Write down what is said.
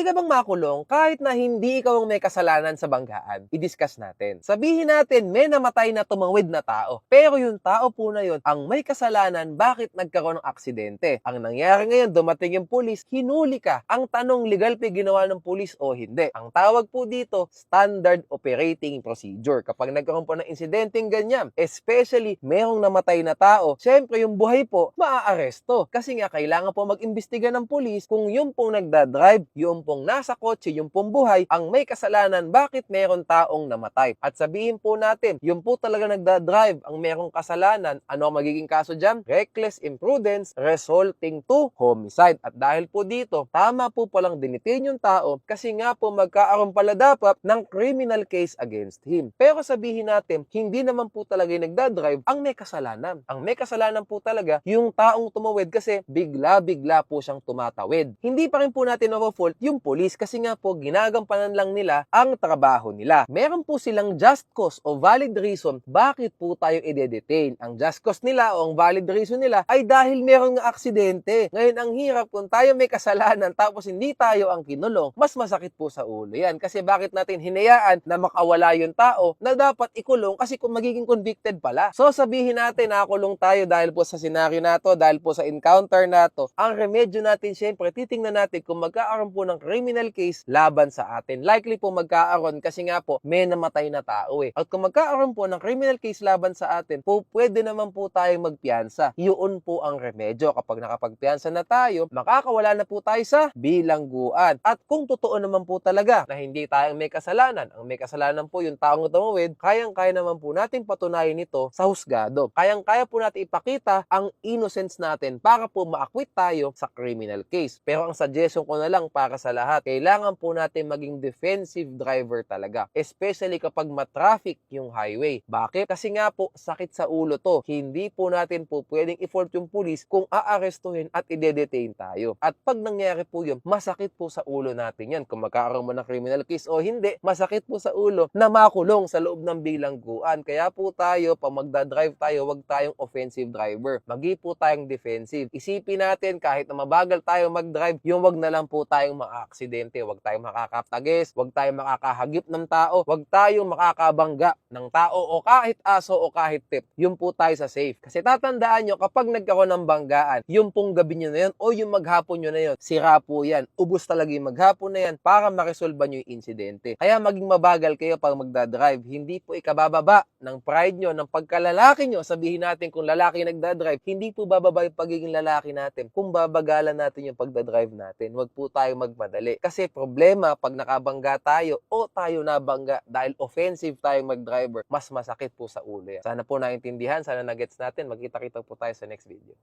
Pwede ka bang makulong kahit na hindi ikaw ang may kasalanan sa banggaan? I-discuss natin. Sabihin natin may namatay na tumawid na tao. Pero yung tao po na yun ang may kasalanan bakit nagkaroon ng aksidente. Ang nangyari ngayon, dumating yung pulis, hinuli ka. Ang tanong, legal pa ginawa ng pulis o hindi? Ang tawag po dito, standard operating procedure. Kapag nagkaroon po ng insidenteng ganyan, especially merong namatay na tao, syempre yung buhay po, maaaresto. Kasi nga, kailangan po mag-imbestiga ng pulis kung yung pong nagdadrive, yung pong nasa kotse, yung pong buhay, ang may kasalanan, bakit meron taong namatay. At sabihin po natin, yung po talaga nagdadrive, ang merong kasalanan, ano ang magiging kaso dyan? Reckless imprudence resulting to homicide. At dahil po dito, tama po palang dinitain yung tao kasi nga po magkaaroon pala dapat ng criminal case against him. Pero sabihin natin, hindi naman po talaga yung nagdadrive ang may kasalanan. Ang may kasalanan po talaga yung taong tumawid kasi bigla-bigla po siyang tumatawid. Hindi pa rin po natin fault yung police kasi nga po ginagampanan lang nila ang trabaho nila. Meron po silang just cause o valid reason bakit po tayo i-detain. Ang just cause nila o ang valid reason nila ay dahil meron nga aksidente. Ngayon ang hirap kung tayo may kasalanan tapos hindi tayo ang kinulong, mas masakit po sa ulo yan. Kasi bakit natin hinayaan na makawala yung tao na dapat ikulong kasi kung magiging convicted pala. So sabihin natin nakulong tayo dahil po sa senaryo na to, dahil po sa encounter na to. Ang remedyo natin syempre, titingnan natin kung magkaaroon po ng criminal case laban sa atin. Likely po magkaaroon kasi nga po may namatay na tao eh. At kung magkaaroon po ng criminal case laban sa atin, po pwede naman po tayong magpiyansa. Yun po ang remedyo. Kapag nakapagpiyansa na tayo, makakawala na po tayo sa bilangguan. At kung totoo naman po talaga na hindi tayong may kasalanan, ang may kasalanan po yung taong tumawid, kayang-kaya naman po natin patunayan ito sa husgado. Kayang-kaya po natin ipakita ang innocence natin para po ma-acquit tayo sa criminal case. Pero ang suggestion ko na lang para sa lahat, kailangan po natin maging defensive driver talaga. Especially kapag matraffic yung highway. Bakit? Kasi nga po, sakit sa ulo to. Hindi po natin po pwedeng i-fault yung pulis kung aarestuhin at i-detain tayo. At pag nangyari po yun, masakit po sa ulo natin yan. Kung magkakaroon mo ng criminal case o hindi, masakit po sa ulo na makulong sa loob ng bilangguan. Kaya po tayo, pag magdadrive tayo, wag tayong offensive driver. Magi po tayong defensive. Isipin natin, kahit na mabagal tayo mag-drive, yung wag na lang po tayong maka-aksidente, wag tayong makakaptages, wag tayong makakahagip ng tao, wag tayong makakabangga ng tao o kahit aso o kahit tip. Yun po tayo sa safe. Kasi tatandaan nyo, kapag nagkaroon ng banggaan, yung pong gabi nyo na yun o yung maghapon nyo na yun, sira po yan. Ubus talaga yung maghapon na yan para maresolba nyo yung insidente. Kaya maging mabagal kayo pag magdadrive. Hindi po ikabababa ng pride nyo, ng pagkalalaki nyo. Sabihin natin kung lalaki nagdadrive, hindi po bababa yung pagiging lalaki natin kung babagalan natin yung pagdadrive natin. Huwag po tayo magmadali. Kasi problema pag nakabangga tayo o tayo nabangga dahil offensive tayong mag-driver, mas masakit po sa ulo yan. Sana po naintindihan, sana na-gets natin. Magkita-kita po tayo sa next video.